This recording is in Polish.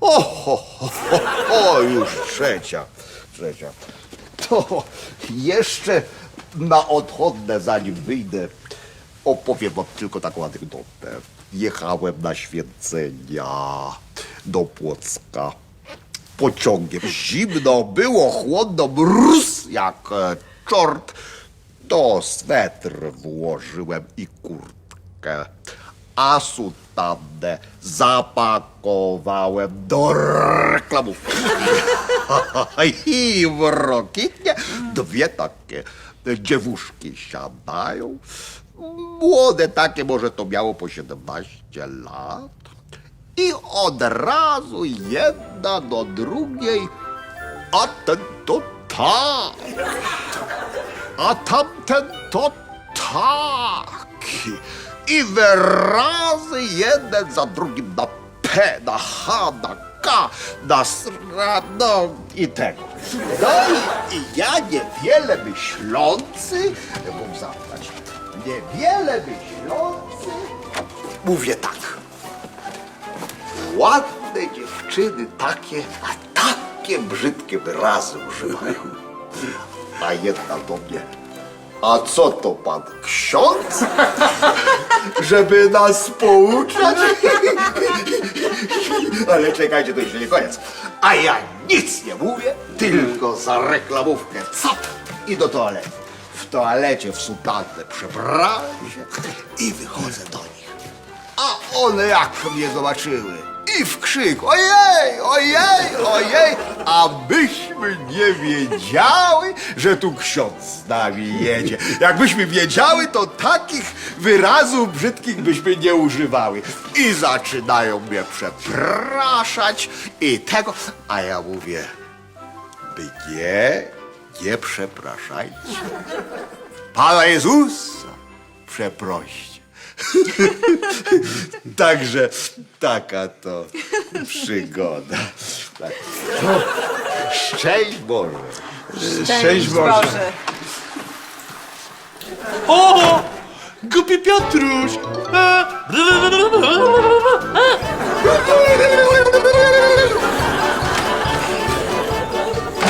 O, ho, ho, ho, już trzecia, trzecia. To jeszcze na odchodne, zanim wyjdę, opowiem wam tylko taką anegdotę. Jechałem na święcenia do Płocka pociągiem. Zimno było, chłodno, mróz jak e, czort. To swetr włożyłem i kurtkę. A sutannę zapakowałem do reklamówki. I w dwie takie dziewuszki siadają. Młode takie, może to miało po 17 lat. I od razu jedna do drugiej, a ten to tak, a tamten to taki. I wyrazy jeden za drugim na P, na H, na K, na S, na, no i tego. No i, i ja niewiele myślący, mógł zabrać, niewiele myślący, mówię tak. Ładne dziewczyny takie, a takie brzydkie wyrazy używają. A jedna do mnie. A co to pan ksiądz? Żeby nas pouczać? Ale czekajcie, to jeszcze nie koniec. A ja nic nie mówię, tylko za reklamówkę cap i do toalety. W toalecie w sutannę przebrałem się i wychodzę do nich. A one jak mnie zobaczyły i w krzyk ojej, ojej, ojej, a myśmy nie wiedziały, że tu ksiądz z nami jedzie. Jakbyśmy wiedziały, to takich wyrazów brzydkich byśmy nie używały. I zaczynają mnie przepraszać i tego, a ja mówię, nie, nie przepraszajcie. Pana Jezusa przeproście. Także taka to przygoda. Tak. No, szczęść Boże. Szczęść Boże. O! Głupi Piotruś! E,